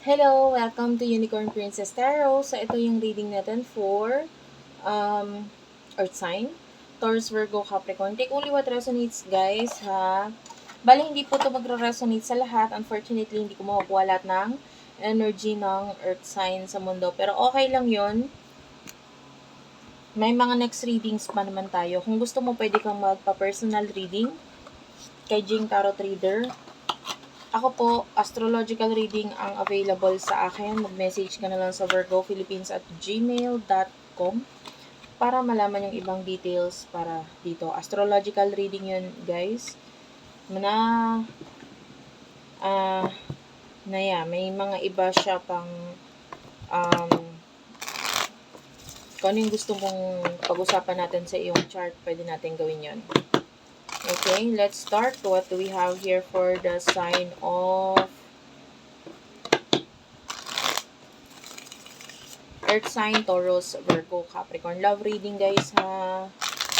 Hello! Welcome to Unicorn Princess Tarot. So, ito yung reading natin for um, Earth Sign, Taurus, Virgo, Capricorn. Take only what resonates, guys, ha? Bali, hindi po ito magre-resonate sa lahat. Unfortunately, hindi ko makukuha lahat ng energy ng Earth Sign sa mundo. Pero okay lang yon May mga next readings pa naman tayo. Kung gusto mo, pwede kang magpa-personal reading kay Jing Tarot Reader. Ako po, astrological reading ang available sa akin. Mag-message ka na lang sa virgophilippines at gmail.com para malaman yung ibang details para dito. Astrological reading yun, guys. Na, ah, uh, na yeah, may mga iba siya pang, um, kung ano yung gusto mong pag-usapan natin sa iyong chart, pwede natin gawin yon. Okay, let's start. What do we have here for the sign of Earth sign, Taurus, Virgo, Capricorn. Love reading, guys, ha?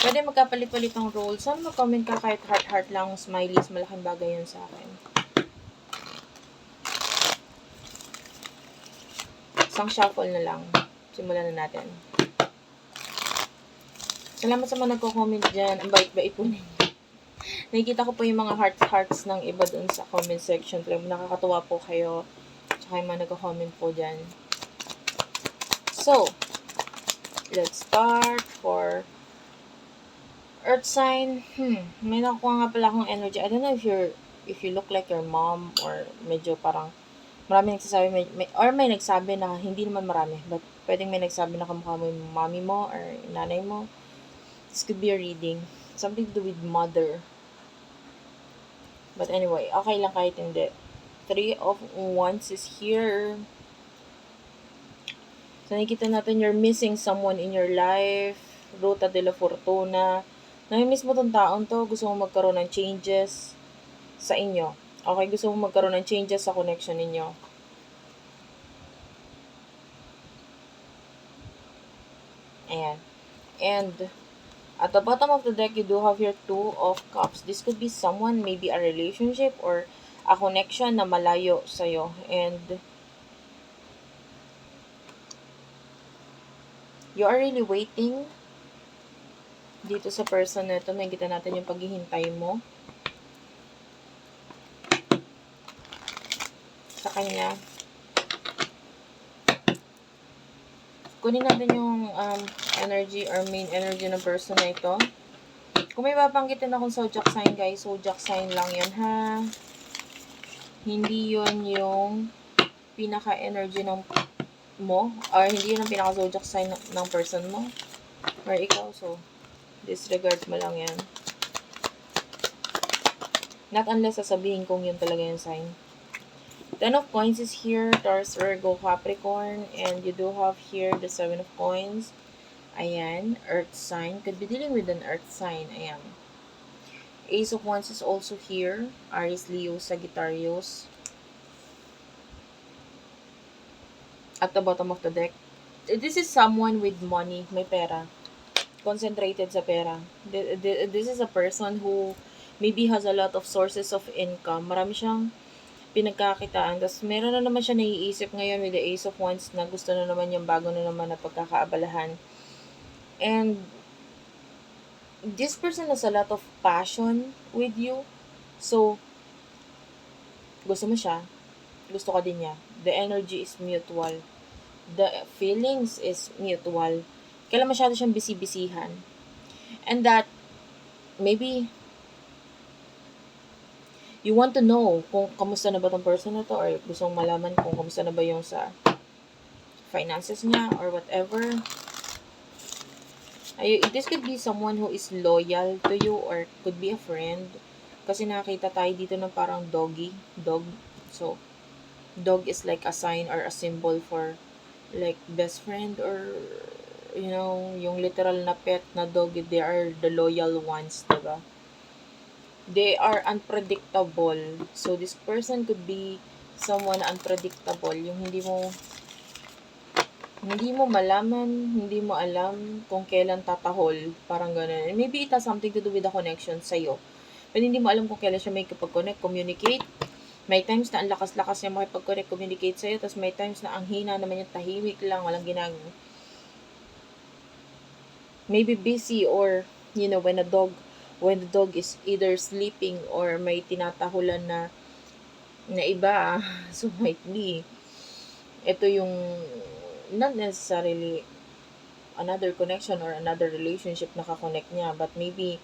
Pwede magkapalit-palit ng role. Saan mag-comment ka kahit heart-heart lang, smileys, malaking bagay yun sa akin. Isang shuffle na lang. Simulan na natin. Salamat sa mga nagko-comment dyan. Ang bait-bait po ninyo. Nakikita ko po yung mga hearts-hearts ng iba doon sa comment section. Talagang nakakatuwa po kayo. Tsaka yung mga nagko-comment po dyan. So, let's start for Earth sign. Hmm, may nakuha nga pala akong energy. I don't know if you're if you look like your mom or medyo parang marami nagsasabi may, may, or may nagsabi na hindi naman marami but pwedeng may nagsabi na kamukha mo yung mommy mo or nanay mo. This could be a reading. Something to do with mother But anyway, okay lang kahit hindi. Three of Wands is here. So, nakikita natin you're missing someone in your life. Ruta de la Fortuna. Namimiss mo tong taon to. Gusto mo magkaroon ng changes sa inyo. Okay, gusto mo magkaroon ng changes sa connection ninyo. Ayan. And, At the bottom of the deck, you do have your Two of Cups. This could be someone, maybe a relationship or a connection na malayo sa'yo. And you are really waiting dito sa person na ito. Nakikita natin yung paghihintay mo. Sa kanya. Kunin natin yung um, energy or main energy ng person na ito. Kung may babanggitin akong zodiac sign, guys, zodiac sign lang yan, ha? Hindi yon yung pinaka-energy ng mo, or hindi yun ang pinaka-zodiac sign ng person mo, or ikaw, so, disregard mo lang yan. Not unless sasabihin kong yun talaga yung sign. Ten of coins is here, Taurus, Virgo, Capricorn, and you do have here the Seven of coins. Ayan, earth sign. Could be dealing with an earth sign. Ayan. Ace of Wands is also here. Aries, Leo, Sagittarius. At the bottom of the deck. This is someone with money. May pera. Concentrated sa pera. This is a person who maybe has a lot of sources of income. Marami siyang pinagkakitaan. Tapos meron na naman siya naiisip ngayon with the Ace of Wands na gusto na naman yung bago na naman na pagkakaabalahan And this person has a lot of passion with you. So, gusto mo siya, gusto ka din niya. The energy is mutual. The feelings is mutual. Kailan masyado siyang bisibisihan. And that, maybe, you want to know kung kamusta na ba tong person na to or gusto mong malaman kung kamusta na ba yung sa finances niya or whatever. Ay, this could be someone who is loyal to you or could be a friend. Kasi nakita tayo dito ng parang doggy, dog. So, dog is like a sign or a symbol for like best friend or you know, yung literal na pet na dog, they are the loyal ones, diba? They are unpredictable. So, this person could be someone unpredictable. Yung hindi mo hindi mo malaman, hindi mo alam kung kailan tatahol, parang ganun. And maybe it has something to do with the connection sa'yo. But hindi mo alam kung kailan siya may kapag-connect, communicate, May times na ang lakas-lakas niya makipag-communicate sa'yo, tapos may times na ang hina naman yung tahimik lang, walang ginagawa. Maybe busy or, you know, when a dog, when the dog is either sleeping or may tinatahulan na na iba, so might be, ito yung not necessarily another connection or another relationship na kakonect niya, but maybe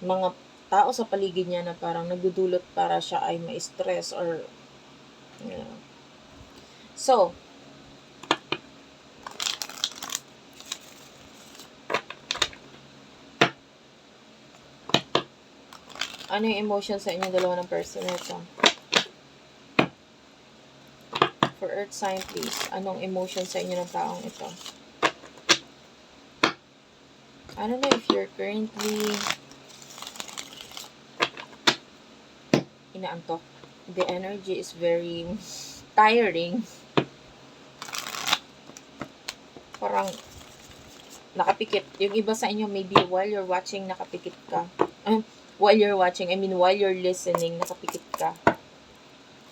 mga tao sa paligid niya na parang nagdudulot para siya ay ma-stress or you know. So, ano yung emotion sa inyong dalawa ng person nito? For earth sign, please. Anong emotion sa inyo ng taong ito? I don't know if you're currently inaantok. The energy is very tiring. Parang nakapikit. Yung iba sa inyo, maybe while you're watching, nakapikit ka. Um, while you're watching, I mean, while you're listening, nakapikit ka.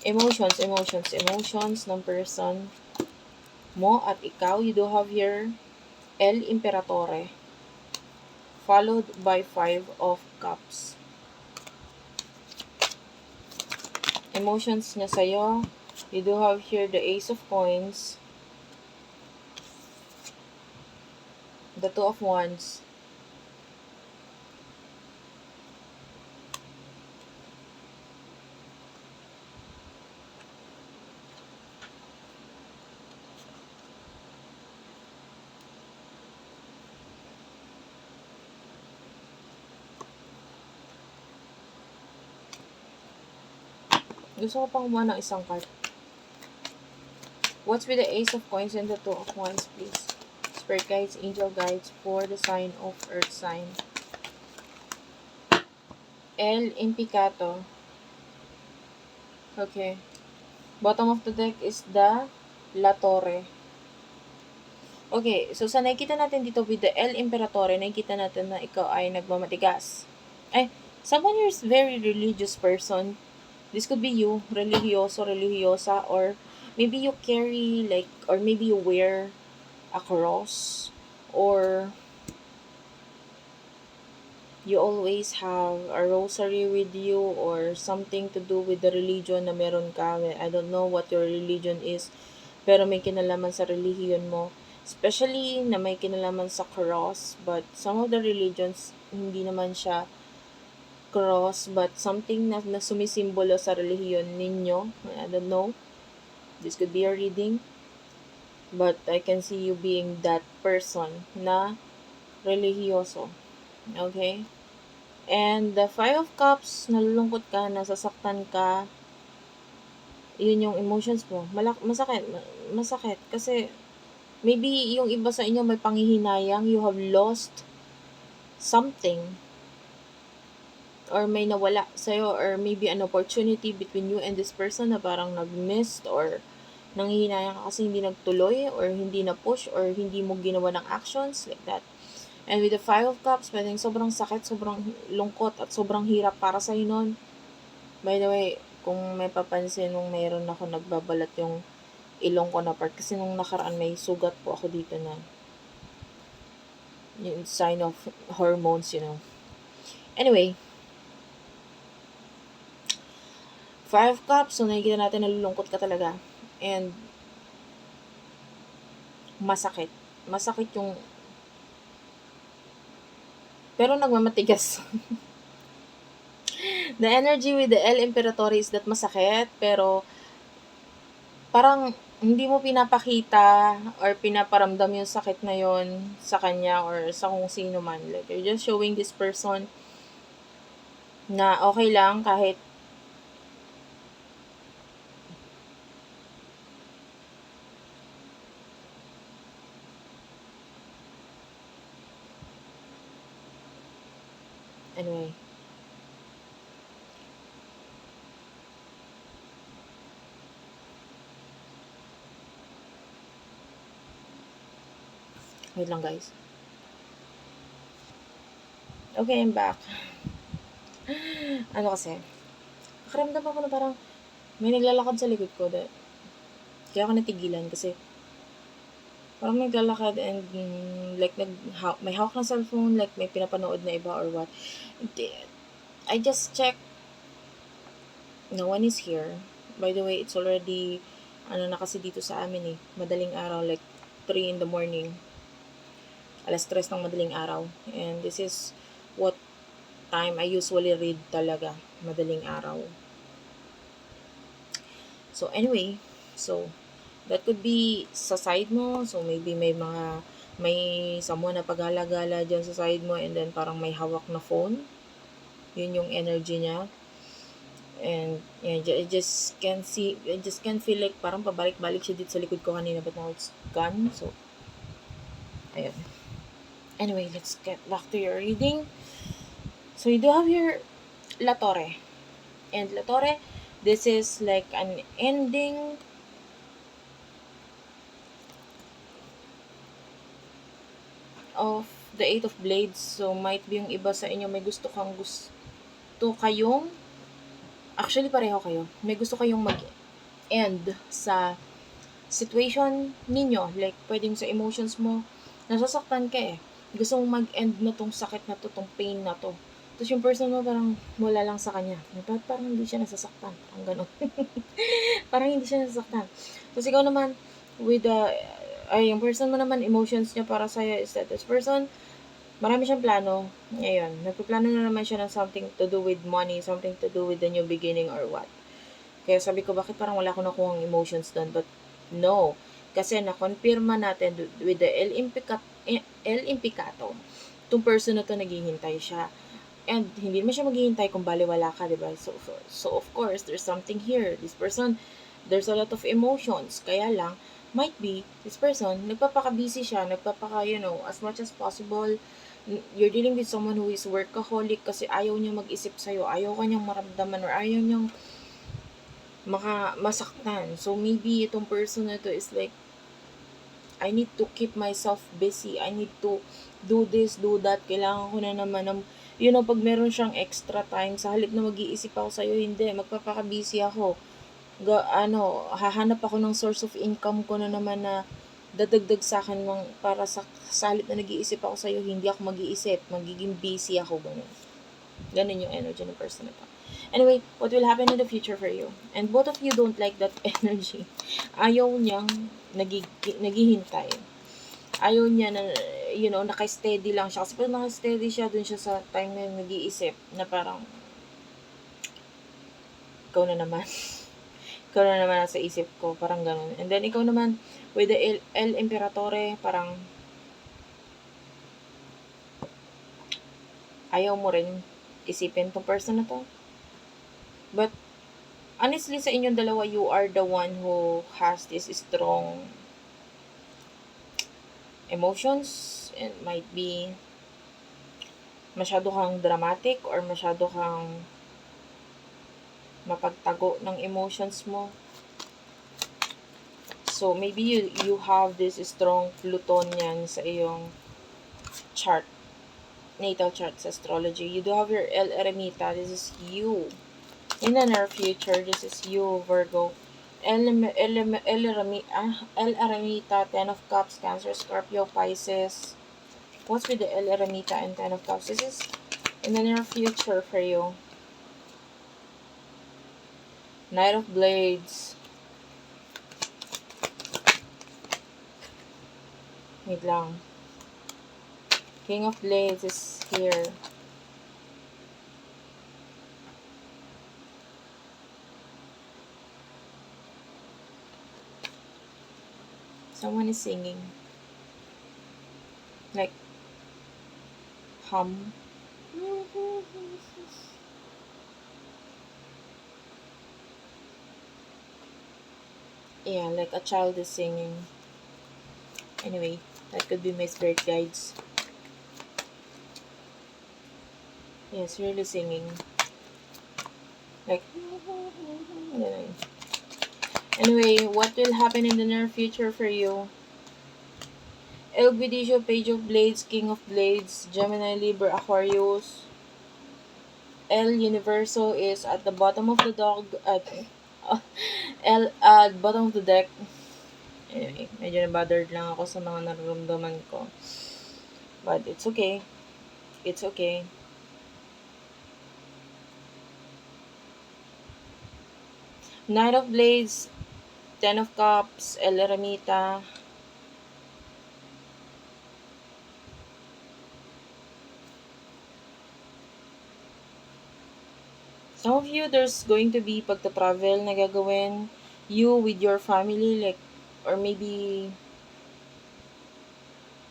Emotions, emotions, emotions ng person mo at ikaw, you do have here El Imperatore followed by Five of Cups. Emotions niya sa'yo, you do have here the Ace of Coins, the Two of Wands, Gusto ko pang ng isang card. What's with the Ace of Coins and the Two of Wands, please? Spirit guides, angel guides for the sign of Earth sign. El Impicato. Okay. Bottom of the deck is the La Torre. Okay, so sa nakikita natin dito with the El Imperatore, nakikita natin na ikaw ay nagmamatigas. Ay, someone who's very religious person, This could be you, religyoso, religyosa, or maybe you carry like, or maybe you wear a cross, or you always have a rosary with you, or something to do with the religion na meron ka. I don't know what your religion is, pero may kinalaman sa religion mo. Especially na may kinalaman sa cross, but some of the religions, hindi naman siya cross but something na, na sumisimbolo sa relihiyon ninyo. I don't know. This could be a reading. But I can see you being that person na relihiyoso. Okay? And the Five of Cups, nalulungkot ka, nasasaktan ka, yun yung emotions mo. Malak masakit. Masakit. Kasi, maybe yung iba sa inyo may panghihinayang, you have lost something or may nawala sa'yo or maybe an opportunity between you and this person na parang nag-missed or nanghihinayang ka kasi hindi nagtuloy or hindi na-push or hindi mo ginawa ng actions like that. And with the Five of Cups, pwedeng sobrang sakit, sobrang lungkot at sobrang hirap para sa nun. By the way, kung may papansin nung mayroon ako nagbabalat yung ilong ko na part kasi nung nakaraan may sugat po ako dito na yung sign of hormones, you know. Anyway, Five Cups, so nakikita natin nalulungkot ka talaga. And, masakit. Masakit yung, pero nagmamatigas. the energy with the El Imperatore is that masakit, pero, parang, hindi mo pinapakita or pinaparamdam yung sakit na yon sa kanya or sa kung sino man. Like, you're just showing this person na okay lang kahit Anyway. Wait lang guys. Okay, I'm back. ano kasi, nakaramdam ako na parang May naglalakad sa likod ko. Kaya ako natigilan kasi parang naglalakad and mm, like nag ha- may hawak ng cellphone like may pinapanood na iba or what. I just check no one is here. By the way it's already ano na kasi dito sa amin eh madaling araw like 3 in the morning. Alas 3 ng madaling araw. And this is what time I usually read talaga madaling araw. So anyway so that could be sa side mo. So maybe may mga may someone na pagala-gala dyan sa side mo and then parang may hawak na phone. Yun yung energy niya. And yeah, I just can see I just can feel like parang pabalik-balik siya dito sa likod ko kanina but now it's gone. So ayun. Anyway let's get back to your reading. So you do have your La Torre. And La Torre this is like an ending of the Eight of Blades. So, might be yung iba sa inyo may gusto kang gusto kayong actually pareho kayo. May gusto kayong mag-end sa situation ninyo. Like, pwedeng sa emotions mo, nasasaktan ka eh. Gusto mong mag-end na tong sakit na to, tong pain na to. Tapos yung person mo parang wala lang sa kanya. Ba't parang hindi siya nasasaktan? Ang ganon. parang hindi siya nasasaktan. Tapos ikaw naman, with the ay, yung person mo naman, emotions niya para sa'yo is that this person, marami siyang plano. Ngayon, nagpaplano na naman siya ng something to do with money, something to do with the new beginning or what. Kaya sabi ko, bakit parang wala ko nakuha emotions doon? But no. Kasi na-confirma natin with the El, Impicat, El Impicato, itong person na to naghihintay siya. And hindi naman siya maghihintay kung baliwala ka, di ba? So, so, so, of course, there's something here. This person, there's a lot of emotions. Kaya lang, might be, this person, nagpapaka-busy siya, nagpapaka, you know, as much as possible, you're dealing with someone who is workaholic kasi ayaw niya mag-isip sa'yo, ayaw kanyang maramdaman or ayaw niyang maka, masaktan. So, maybe itong person na to is like, I need to keep myself busy. I need to do this, do that. Kailangan ko na naman ng, you know, pag meron siyang extra time, sa halip na mag-iisip ako sa'yo, hindi, magpapaka-busy ako ga, ano, hahanap ako ng source of income ko na naman na dadagdag sa akin mang, para sa salit na nag-iisip ako sa'yo, hindi ako mag-iisip, magiging busy ako, ganun. Ganun yung energy ng person na to. Anyway, what will happen in the future for you? And both of you don't like that energy. Ayaw niyang nagig, naghihintay. Ayaw niya na, you know, naka-steady lang siya. Kasi pag naka-steady siya, dun siya sa time na nag-iisip na parang, ikaw na naman. ikaw na naman nasa isip ko, parang ganun. And then, ikaw naman, with the El, El Imperatore, parang, ayaw mo rin isipin tong person na to. But, honestly, sa inyong dalawa, you are the one who has this strong emotions and might be masyado kang dramatic or masyado kang mapagtago ng emotions mo. So, maybe you, you have this strong Plutonian sa iyong chart. Natal chart sa astrology. You do have your El Eremita. This is you. In the near future, this is you, Virgo. El, El, El, Eremita, ah, El Eremita, Ten of Cups, Cancer, Scorpio, Pisces. What's with the El Eremita and Ten of Cups? This is in the near future for you. Knight of Blades. Wait lang. King of Blades is here. Someone is singing. Like, hum. Yeah, like a child is singing. Anyway, that could be my spirit guides. Yes, really singing. Like, anyway, what will happen in the near future for you? El Guidicio, Page of Blades, King of Blades, Gemini, Libra, Aquarius. El Universo is at the bottom of the dog, at L, uh, bottom of the deck. Anyway, medyo na-bothered lang ako sa mga nararamdaman ko. But it's okay. It's okay. Knight of Blades, Ten of Cups, El Eremita. Some of you, there's going to be pagta-travel na gagawin. You with your family, like, or maybe,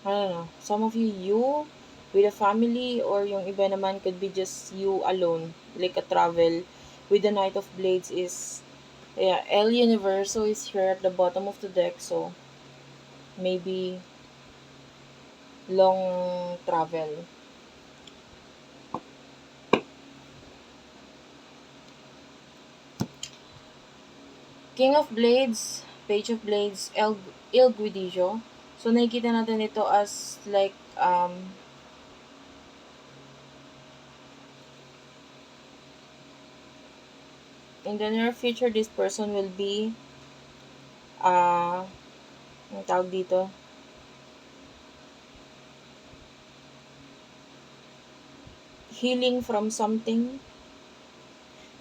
I don't know, some of you, you with a family, or yung iba naman could be just you alone, like a travel. With the Knight of Blades is, yeah, El Universo is here at the bottom of the deck, so maybe long travel. King of Blades, Page of Blades, El, Il Guidijo. So, nakikita natin ito as like, um, in the near future, this person will be, uh, ang tawag dito, healing from something.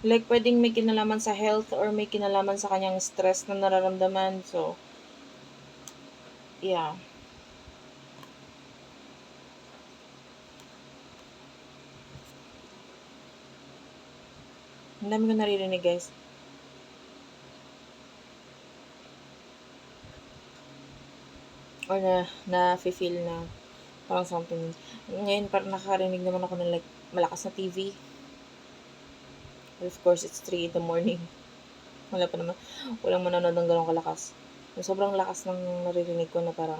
Like, pwedeng may kinalaman sa health or may kinalaman sa kanyang stress na nararamdaman. So, yeah. Ang dami ko naririnig, guys. Or na, na feel na parang something. Ngayon, parang nakakarinig naman ako ng like, malakas na TV. Of course, it's 3 in the morning. Wala pa naman. Walang manonood ng ganong kalakas. Yung sobrang lakas ng naririnig ko na parang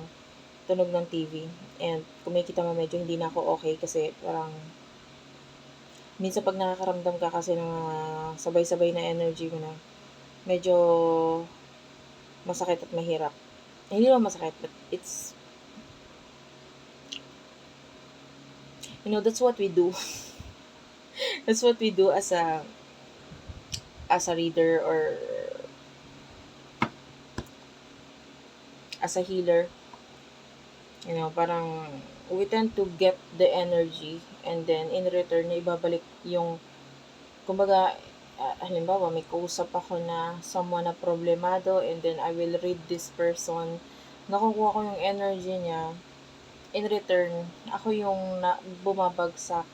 tunog ng TV. And kumikita mo medyo hindi na ako okay kasi parang minsan pag nakakaramdam ka kasi ng uh, sabay-sabay na energy mo na medyo masakit at mahirap. Eh, hindi naman masakit, but it's you know, that's what we do. that's what we do as a as a reader or as a healer. You know, parang we tend to get the energy and then in return ibabalik yung kumbaga uh, halimbawa may kausap ako na someone na problemado and then I will read this person nakukuha ko yung energy niya in return ako yung na, bumabagsak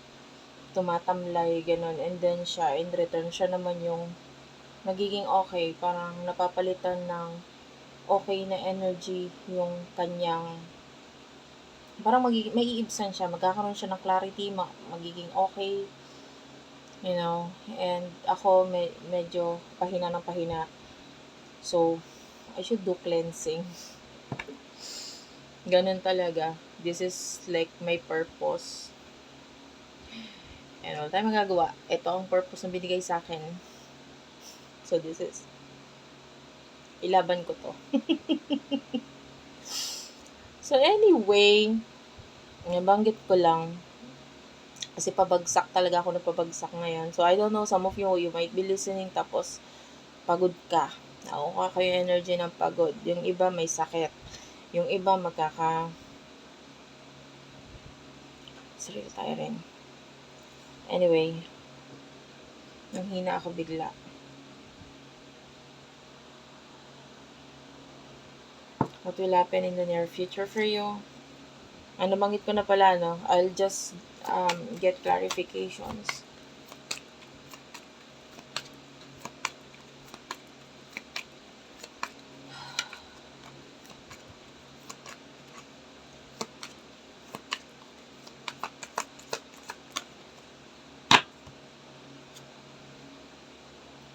tumatamlay ganun and then siya in return siya naman yung magiging okay parang napapalitan ng okay na energy yung kanyang parang magiging, may iibsan siya, magkakaroon siya ng clarity, ma- magiging okay, you know, and ako me- medyo pahina ng pahina. So, I should do cleansing. Ganun talaga. This is like my purpose. And wala tayong magagawa. Ito ang purpose na binigay sa akin. So, this is ilaban ko to. So anyway, nabanggit ko lang kasi pabagsak talaga ako na pabagsak ngayon. So I don't know, some of you, you might be listening tapos pagod ka. Nakuha yung energy ng pagod. Yung iba may sakit. Yung iba magkaka tayo rin. Anyway, nang hina ako bigla. What will happen in the near future for you. Ano bangit ko na pala, no? I'll just um, get clarifications.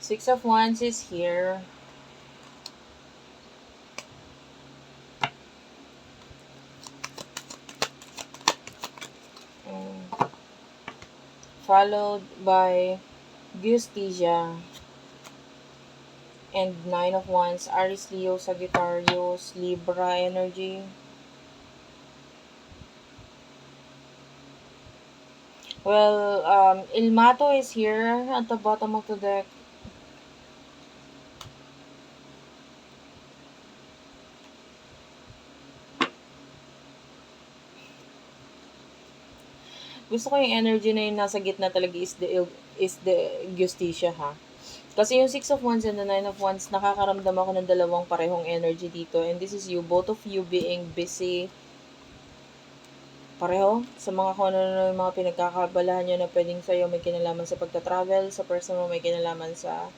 Six of Wands is here. Followed by Gustesia and Nine of Wands, Aries, Leo, Sagittarius, Libra energy. Well, um, Ilmato is here at the bottom of the deck. Gusto ko yung energy na yung nasa gitna talaga is the, is the Justicia, ha? Kasi yung Six of Wands and the Nine of Wands, nakakaramdam ako ng dalawang parehong energy dito. And this is you, both of you being busy. Pareho, sa mga kung ano yung mga pinagkakabalahan nyo na pwedeng sa'yo may kinalaman sa pagta-travel, sa person mo may kinalaman sa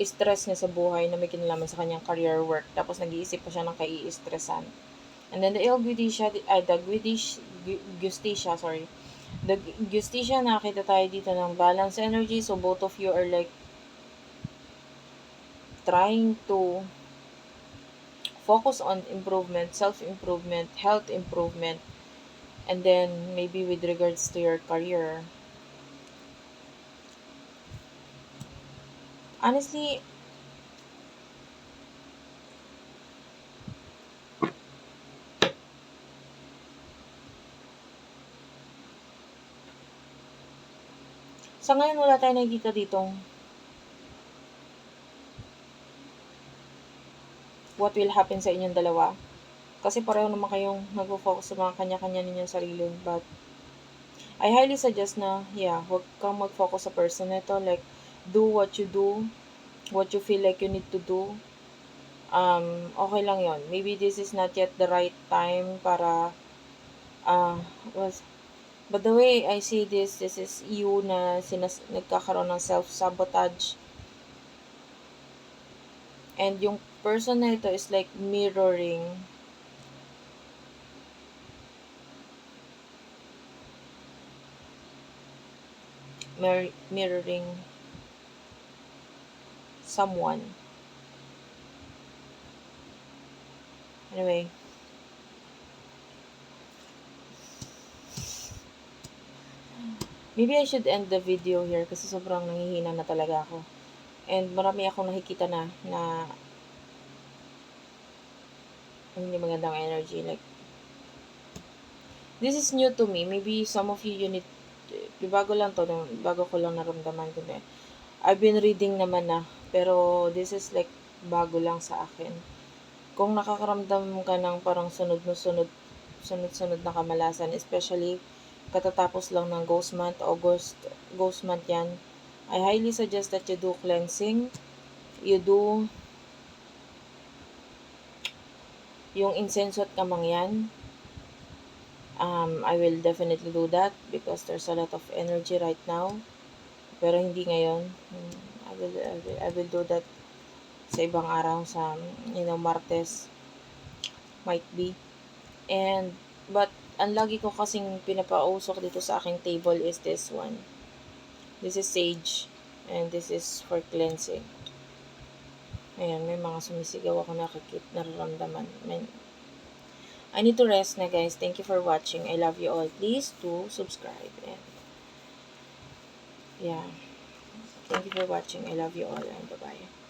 stress niya sa buhay na may kinalaman sa kanyang career work. Tapos nag-iisip pa siya ng kai-stressan. And then the Il Guidicia, uh, the Guidish, Gu- Justicia, sorry. The Justicia, nakita tayo dito ng balance energy. So both of you are like trying to focus on improvement, self-improvement, health improvement, and then maybe with regards to your career. Honestly, sa ngayon wala tayo nakikita ditong what will happen sa inyong dalawa. Kasi pareho naman kayong nag-focus sa mga kanya-kanya ninyong sarili. But, I highly suggest na, yeah, huwag kang mag-focus sa person na ito. Like, do what you do, what you feel like you need to do. Um, okay lang yon Maybe this is not yet the right time para, uh, was, but the way I see this, this is you na sinas, nagkakaroon ng self-sabotage. And yung person na ito is like mirroring mir- mirroring someone. Anyway. Maybe I should end the video here kasi sobrang nangihina na talaga ako. And marami akong nakikita na na hindi magandang energy. Like, this is new to me. Maybe some of you, you need, bago lang to, bago ko lang naramdaman na. I've been reading naman na, pero this is like bago lang sa akin. Kung nakakaramdam ka ng parang sunod na sunod, sunod-sunod na kamalasan, especially katatapos lang ng ghost month, August, ghost month yan, I highly suggest that you do cleansing, you do yung incense at kamangyan. Um, I will definitely do that because there's a lot of energy right now. Pero hindi ngayon. Hmm, I will, I will, I will do that sa ibang araw sa, you know, Martes. Might be. And, but, ang lagi ko kasing pinapausok dito sa aking table is this one. This is sage. And this is for cleansing. Ayan, may mga sumisigaw ako nakikit, nararamdaman. Man, I need to rest na guys. Thank you for watching. I love you all. Please do subscribe. And, yeah. Thank you for watching. I love you all and bye-bye.